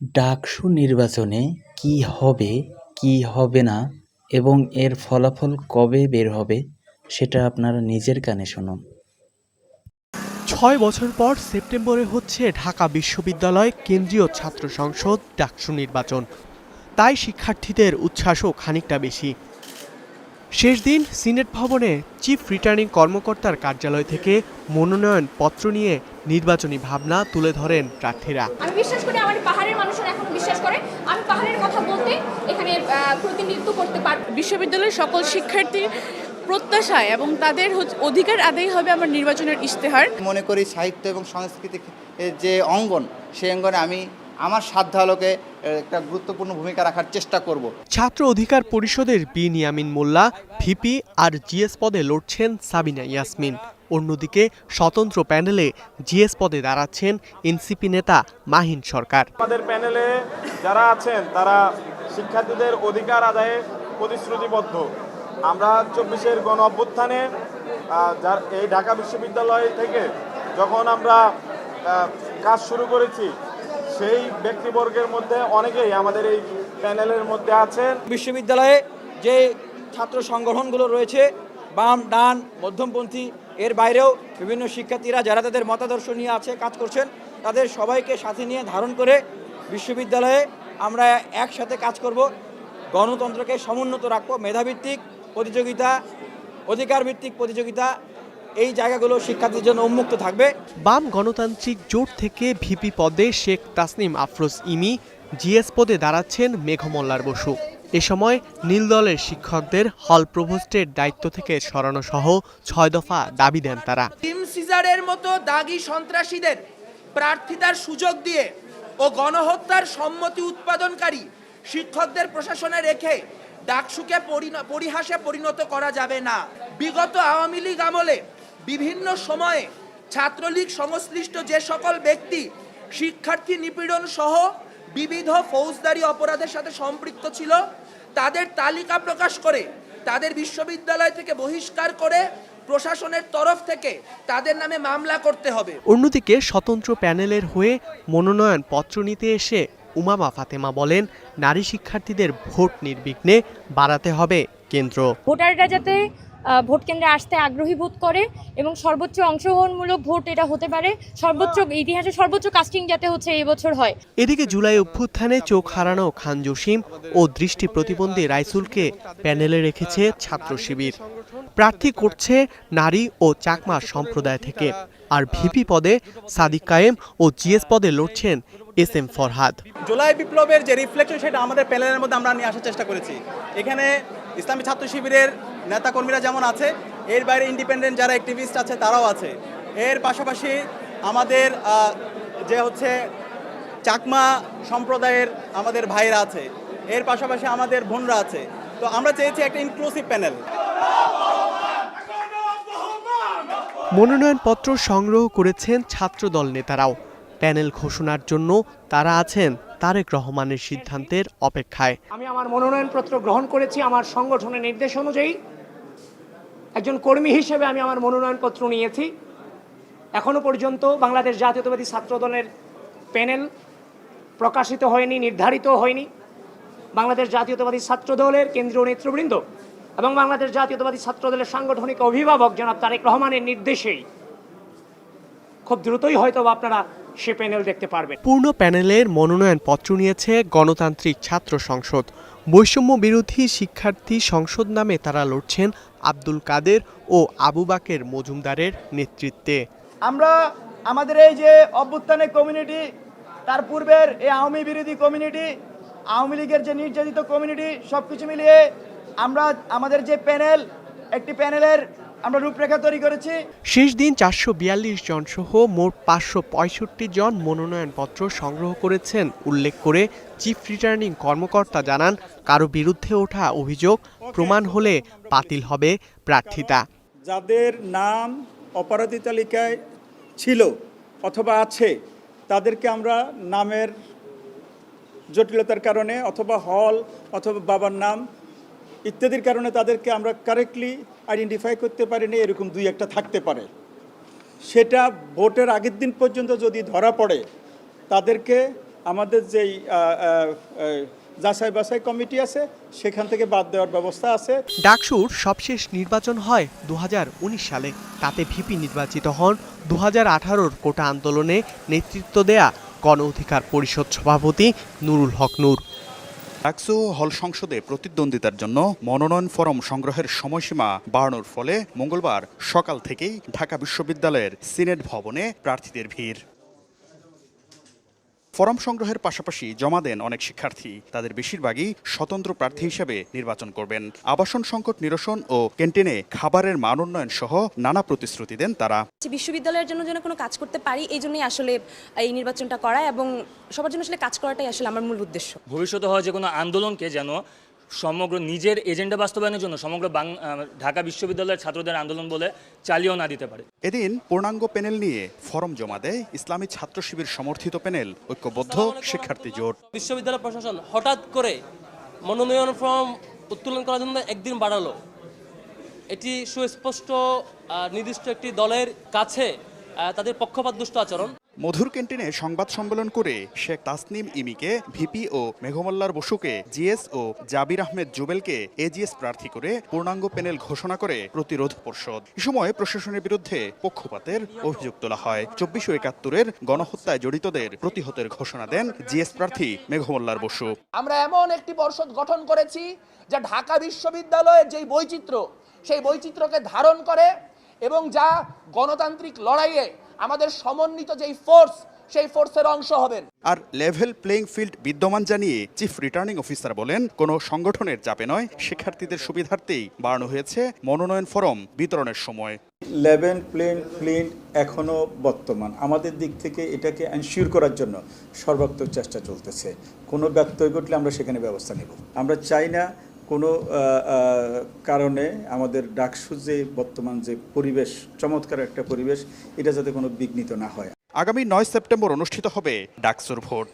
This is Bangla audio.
ডাকসু নির্বাচনে কী হবে কী হবে না এবং এর ফলাফল কবে বের হবে, সেটা আপনারা নিজের কানে শুনুন। ছয় বছর পর সেপ্টেম্বরে হচ্ছে ঢাকা বিশ্ববিদ্যালয় কেন্দ্রীয় ছাত্র সংসদ ডাকসু নির্বাচন। তাই শিক্ষার্থীদের উচ্ছ্বাসও খানিকটা বেশি। শেষ দিন সিনেট ভবনে চিফ রিটার্নিং কর্মকর্তার কার্যালয় থেকে মনোনয়ন পত্র নিয়ে নির্বাচনী ভাবনা তুলে ধরেন প্রার্থীরা। আমি বিশ্বাস করি আমার পাহাড়ের মানুষরা এখনও বিশ্বাস করে। আমি পাহাড়ের কথা বলতে এখানে প্রতিনিধিত্ব করতে পারব বিশ্ববিদ্যালয়ের সকল শিক্ষার্থী প্রত্যাশায় এবং তাদের হচ্ছে অধিকার আদায় হবে আমার নির্বাচনের ইশতেহার। মনে করি সাহিত্য এবং সংস্কৃতি যে অঙ্গন সেই অঙ্গনে আমি আমার সাধ্যালোকে একটা গুরুত্বপূর্ণ ভূমিকা রাখার চেষ্টা করব। ছাত্র অধিকার পরিষদের বি নিয়ামিন মোল্লা ভিপি আর জিএস পদে লড়ছেন সাবিনা ইয়াসমিন। অন্যদিকে স্বতন্ত্র প্যানেলে জিএস পদে দাঁড়াচ্ছেন এনসিপি নেতা মাহিন সরকার। আমাদের প্যানেলে যারা আছেন তারা শিক্ষার্থীদের অধিকার আদায়ে প্রতিশ্রুতিবদ্ধ। আমরা চব্বিশের গণ অভ্যুত্থানে যার এই ঢাকা বিশ্ববিদ্যালয় থেকে যখন আমরা কাজ শুরু করেছি সেই ব্যক্তিবর্গের মধ্যে অনেকেই আমাদের এই প্যানেলের মধ্যে আছেন। বিশ্ববিদ্যালয়ে যে ছাত্র সংগঠনগুলো রয়েছে, বাম, ডান, মধ্যমপন্থী, এর বাইরেও বিভিন্ন শিক্ষার্থীরা যারা তাদের মতাদর্শ নিয়ে আছে, কাজ করছেন, তাদের সবাইকে সাথে নিয়ে ধারণ করে বিশ্ববিদ্যালয়ে আমরা একসাথে কাজ করব। গণতন্ত্রকে সমুন্নত রাখব। মেধাভিত্তিক প্রতিযোগিতা অধিকার ভিত্তিক প্রতিযোগিতা এই জায়গাগুলো শিক্ষার্থীর জন্য উন্মুক্ত থাকবে। বাম গণতান্ত্রিক জোট থেকে ভিপি পদে শেখ তাসনিম আফরোজ ইমি জিএস পদে দাঁড়াচ্ছেন মেঘমল্লার বসু। এ সময় নীল দলের শিক্ষকদের হল প্রভোস্টের দায়িত্ব থেকে সরানো সহ ছয় দফা দাবি দেন তারা। টিম সিজারের মতো দাগি সন্ত্রাসীদের প্রার্থিতার সুযোগ দিয়ে ও গণহত্যার সম্মতি উৎপাদনকারী শিক্ষকদের প্রশাসনে রেখে ডাকসুকে পরিহাসে পরিণত করা যাবে না। বিগত আওয়ামী লীগ আমলে বিভিন্ন সময়ে ছাত্রলীগ সংশ্লিষ্ট যে সকল ব্যক্তি শিক্ষার্থী নিপীড়ন সহ বিবিধ ফৌজদারি অপরাধের সাথে সম্পৃক্ত ছিল তাদের তালিকা প্রকাশ করে তাদের বিশ্ববিদ্যালয় থেকে বহিষ্কার করে প্রশাসনের তরফ থেকে তাদের নামে মামলা করতে হবে। অন্যদিকে স্বতন্ত্র প্যানেলের হয়ে মনোনয়ন পত্র নিতে এসে উমামা ফাতেমা বলেন নারী শিক্ষার্থীদের ভোট নির্বিঘ্নে বাড়াতে হবে কেন্দ্র। ভোটাররা যাতে ভোট কেন্দ্রে আসতে আগ্রহী বোধ করে এবং সর্বোচ্চ অংশগ্রহণমূলক ভোট এটা হতে পারে। সর্বোচ্চ ইতিহাসে সর্বোচ্চ কাস্টিং যাতে হচ্ছে এই বছর হয়। এদিকে জুলাই অভ্যুত্থানে চোখ হারানো খান জসিম ও দৃষ্টি প্রতিবন্ধী রাইসুলকে প্যানেলে রেখেছে ছাত্র শিবির। প্রার্থী করছে নারী ও চাকমা সম্প্রদায় থেকে। আর ভিপি পদে সাদিক কায়েম ও জিএস পদে লড়ছেন এস এম ফরহাদ। জুলাই বিপ্লবের যে রিফ্লেকশন সেটা আমাদের প্যানেলের মধ্যে আমরা নিয়ে আসার চেষ্টা করেছি। এখানে ইসলামী ছাত্র শিবিরের নেতাকর্মীরা যেমন আছে, এর বাইরে ইন্ডিপেন্ডেন্ট যারা অ্যাক্টিভিস্ট আছে, তারাও আছে। এর পাশাপাশি আমাদের যে হচ্ছে চাকমা সম্প্রদায়ের আমাদের ভাইরা আছে, এর পাশাপাশি আমাদের বোনরা আছে। তো আমরা চেয়েছি একটা ইনক্লুসিভ প্যানেল মনোনয়নপত্র সংগ্রহ করেছেন ছাত্রদল নেতারাও। প্যানেল ঘোষণার জন্য তারা আছেন। তারেক রহমানের সিদ্ধান্তের অপেক্ষায়। আমি আমার মনোনয়নপত্র গ্রহণ করেছি, আমার সংগঠনের নির্দেশ অনুযায়ী। একজন কর্মী হিসেবে আমি আমার মনোনয়নপত্র নিয়েছি। এখনও পর্যন্ত বাংলাদেশ জাতীয়তাবাদী ছাত্র দলের প্যানেল প্রকাশিত হয়নি, নির্ধারিত হয়নি। বাংলাদেশ জাতীয়তাবাদী ছাত্র দলের কেন্দ্রীয় নেতৃবৃন্দ এবং বাংলাদেশ জাতীয়তাবাদী ছাত্র দলের সাংগঠনিক অভিভাবক জনাব তারেক রহমানের নির্দেশেই। খুব দ্রুতই হয়তো আপনারা সে প্যানেল দেখতে পারবেন। পূর্ণ প্যানেলের মনোনয়ন পত্র নিয়েছে গণতান্ত্রিক ছাত্র সংসদ। বৈষম্য বিরোধী শিক্ষার্থী সংসদ নামে তারা লড়ছেন আব্দুল কাদের ও আবু বাকের মজুমদারের নেতৃত্বে। আমরা আমাদের এই যে অভ্যুত্থানের কমিউনিটি তার পূর্বের এই আওয়ামী বিরোধী কমিউনিটি আওয়ামী লীগের যে নির্যাতিত কমিউনিটি সব কিছু মিলিয়ে আমরা আমাদের যে প্যানেল একটি প্যানেলের আমরা রূপরেখা তৈরি করেছি। শেষ দিন চারশো বিয়াল্লিশ জন সহ মোট পাঁচশো পঁয়ষট্টি জন মনোনয়নপত্র সংগ্রহ করেছেন। উল্লেখ করে চিফ রিটার্নিং কর্মকর্তা জানান কারও বিরুদ্ধে ওঠা অভিযোগ প্রমাণ হলে বাতিল হবে প্রার্থিতা। যাদের নাম অপরাধী তালিকায় ছিল অথবা আছে তাদেরকে আমরা নামের জটিলতার কারণে অথবা হল অথবা বাবার নাম ইত্যাদির কারণে তাদেরকে আমরা কারেক্টলি আইডেন্টিফাই করতে পারিনি, এরকম দুই একটা থাকতে পারে। সেটা ভোটের আগের দিন পর্যন্ত যদি ধরা পড়ে, তাদেরকে আমাদের যেই যাচাই বাছাই কমিটি আছে, সেখান থেকে বাদ দেওয়ার ব্যবস্থা আছে। ডাকসুর সবশেষ নির্বাচন হয় দু হাজার উনিশ সালে। তাতে ভিপি নির্বাচিত হন দু হাজার কোটা আন্দোলনে নেতৃত্ব দেয়া গণ অধিকার পরিষদ সভাপতি নুরুল হক নূর। ডাকসু হল সংসদে প্রতিদ্বন্দ্বিতার জন্য মনোনয়ন ফরম সংগ্রহের সময়সীমা বাড়ানোর ফলে মঙ্গলবার সকাল থেকেই ঢাকা বিশ্ববিদ্যালয়ের সিনেট ভবনে প্রার্থীদের ভিড়। ফরম সংগ্রহের পাশাপাশি জমা দেন অনেক শিক্ষার্থী। তাদের বেশিরভাগই স্বতন্ত্র প্রার্থী হিসেবে নির্বাচন করবেন। আবাসন সংকট নিরসন ও ক্যান্টিনে খাবারের মান উন্নয়ন সহ নানা প্রতিশ্রুতি দেন তারা। বিশ্ববিদ্যালয়ের জন্য যেন কোনো কাজ করতে পারি এই জন্যই আসলে এই নির্বাচনটা করা এবং সবার জন্য আসলে কাজ করাটাই আসলে আমার মূল উদ্দেশ্য। ভবিষ্যতে হয় যে কোনো আন্দোলনকে যেন সমগ্র নিজের এজেন্ডা বাস্তবায়নের জন্য সমগ্র ঢাকা বিশ্ববিদ্যালয়ের ছাত্রদের আন্দোলন বলে চালিয়েও না দিতে পারে। এদিন পূর্ণাঙ্গ প্যানেল নিয়ে ফরম জমা দেয় ইসলামী ছাত্র শিবির সমর্থিত প্যানেল ঐক্যবদ্ধ শিক্ষার্থী জোট। বিশ্ববিদ্যালয় প্রশাসন হঠাৎ করে মনোনয়ন ফর্ম উত্তোলন করার জন্য একদিন বাড়ালো। এটি সুস্পষ্ট নির্দিষ্ট একটি দলের কাছে তাদের পক্ষপাতদুষ্ট আচরণ। মধুর ক্যান্টিনে সংবাদ সম্মেলন করে শেখ তাসনিম ইমিকে, ভিপি ও মেঘমল্লার বসুকে, জিএস ও জাবির আহমেদ জুবেলকে এজিএস প্রার্থী করে পূর্ণাঙ্গ প্যানেল ঘোষণা করে প্রতিরোধ পর্ষদ। এ সময় প্রশাসনের বিরুদ্ধে পক্ষপাতের অভিযোগ তোলা হয়। চব্বিশ একাত্তরের গণহত্যায় জড়িতদের প্রতিহতের ঘোষণা দেন জিএস প্রার্থী মেঘমল্লার বসু। আমরা এমন একটি পর্ষদ গঠন করেছি যা ঢাকা বিশ্ববিদ্যালয়ের যেই বৈচিত্র্য, সেই বৈচিত্র্যকে ধারণ করে এবং যা গণতান্ত্রিক লড়াইয়ে আমাদের সমন্বিত যেই ফোর্স সেই ফোর্সের অংশ হবেন। আর লেভেল প্লেইং ফিল্ড বিদ্যমান জানিয়ে চিফ রিটার্নিং অফিসার বলেন কোনো সংগঠনের চাপে নয় শিক্ষার্থীদের সুবিধার্থেই বাড়ানো হয়েছে মনোনয়ন ফরম বিতরণের সময়। লেভেন প্লেন ফিল্ড এখনও বর্তমান। আমাদের দিক থেকে এটাকে এনশিওর করার জন্য সর্বাত্মক চেষ্টা চলতেছে। কোনো ব্যত্যয় ঘটলে আমরা সেখানে ব্যবস্থা নেব। আমরা চাই না কোনো কারণে আমাদের ডাকসু যে বর্তমান যে পরিবেশ, চমৎকার একটা পরিবেশ, এটা যাতে কোনো বিঘ্নিত না হয়। আগামী নয় সেপ্টেম্বর অনুষ্ঠিত হবে ডাকসুর ভোট।